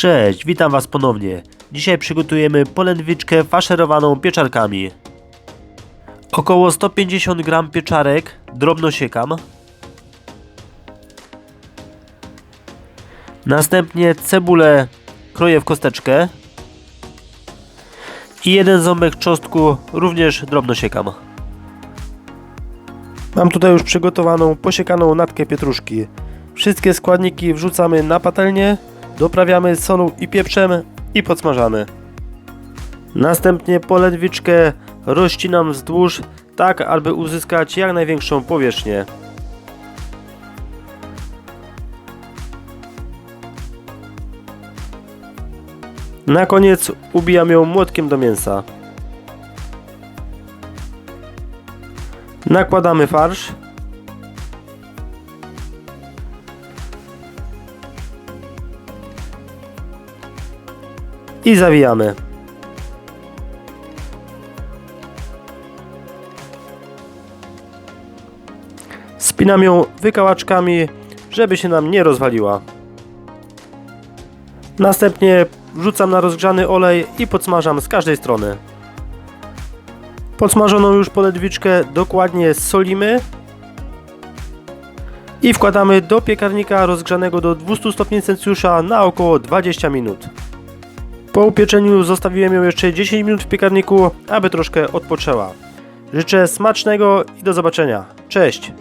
Cześć, witam Was ponownie. Dzisiaj przygotujemy polędwiczkę faszerowaną pieczarkami. Około 150 gram pieczarek drobno siekam. Następnie cebulę kroję w kosteczkę. I jeden ząbek czosnku również drobno siekam. Mam tutaj już przygotowaną posiekaną natkę pietruszki. Wszystkie składniki wrzucamy na patelnię, doprawiamy solą i pieprzem i podsmażamy. Następnie polędwiczkę rozcinam wzdłuż, tak aby uzyskać jak największą powierzchnię. Na koniec ubijam ją młotkiem do mięsa. Nakładamy farsz. I zawijamy. Spinam ją wykałaczkami, żeby się nam nie rozwaliła. Następnie wrzucam na rozgrzany olej i podsmażam z każdej strony. Podsmażoną już polędwiczkę dokładnie solimy i wkładamy do piekarnika rozgrzanego do 200 stopni Celsjusza na około 20 minut. Po upieczeniu zostawiłem ją jeszcze 10 minut w piekarniku, aby troszkę odpoczęła. Życzę smacznego i do zobaczenia. Cześć!